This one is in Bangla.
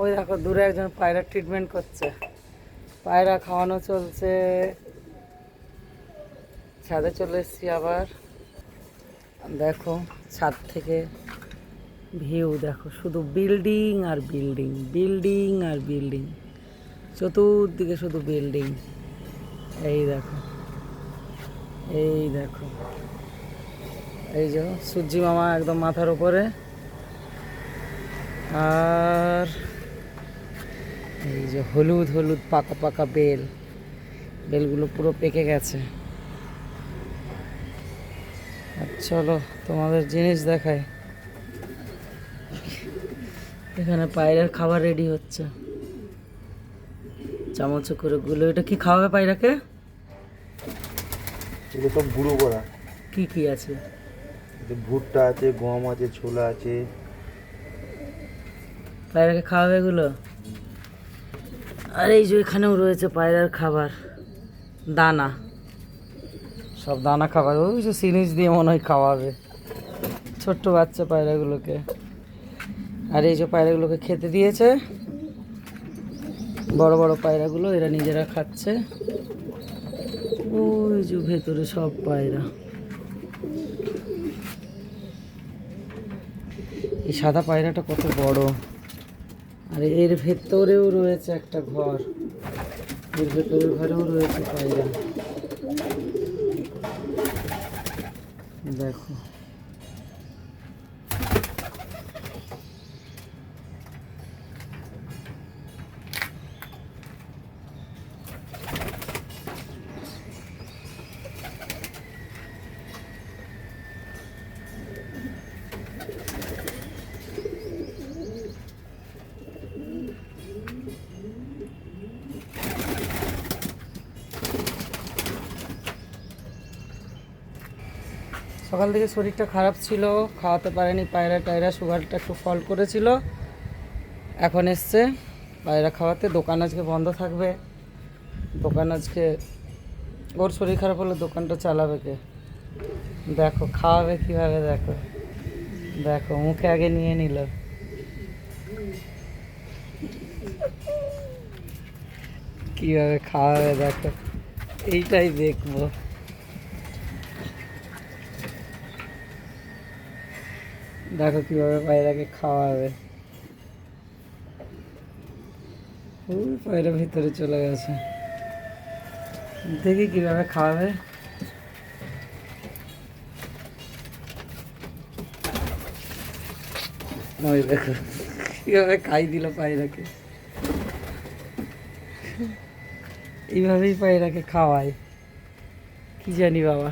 ওই দেখো, দূরে একজন পায়রা ট্রিটমেন্ট করছে। পায়রা খাওয়ানো চলছে। ছাদে চলে এসেছি আবার। দেখো, ছাদ থেকে ভিউ দেখো, শুধু বিল্ডিং আর বিল্ডিং বিল্ডিং আর বিল্ডিং চতুর্দিকে শুধু বিল্ডিং এই দেখো এই দেখো। এই যে, সূর্যি মামা একদম মাথার উপরে। আর এই যে হলুদ হলুদ পাকা পাকা বেল বেলগুলো পুরো পেকে গেছে। চলো তোমাদের জিনিস দেখায় এখানে পায়রার খাবার রেডি হচ্ছে। চামচ করে গুলো এটা কি খাওয়াবে পায়রাকে? এগুলো সব গুঁড়ো করা। কি কি আছে? ভুট্টা আছে গম আছে ছোলা আছে। পায়রাকে খাওয়াবে এগুলো? আর এই যে এখানেও রয়েছে পায়রার খাবার, দানা। সব দানা খাবার, ওই যে সিরিজ দিয়ে মনে হয় খাওয়াবে। ছোট্ট বাচ্চা পায়রাগুলোকে। আর এই যে পায়রাগুলোকে খেতে দিয়েছে। বড় বড় পায়রাগুলো এরা নিজেরা খাচ্ছে। ওই যে ভেতরে সব পায়রা। এই সাদা পায়রাটা কত বড়। আর এর ভেতরেও রয়েছে একটা ঘর। এর ভেতরের ঘরেও রয়েছে পায়রা। দেখো। সকাল থেকে শরীরটা খারাপ ছিল, খাওয়াতে পারেনি, পায়রা টায়রা সুগারটা একটু ফল করেছিল। এখন এসছে পায়রা খাওয়াতে, দোকান আজকে বন্ধ থাকবে। দোকান আজকে, ওর শরীর খারাপ হলে দোকানটা চালাবে কে? দেখো, খাওয়াবে কীভাবে দেখো? দেখো, মুখে আগে নিয়ে নিল। কীভাবে খাওয়াবে দেখো? এইটাই দেখব। দেখো কীভাবে পায়রাকে খাওয়াবে। ওই পায়রা ভিতরে চলে গেছে। দেখি কীভাবে খাওয়াবে। ওই দেখো, কীভাবে খাই দিল পায়রাকে। এইভাবেই পায়রাকে খাওয়ায়। কি জানি বাবা।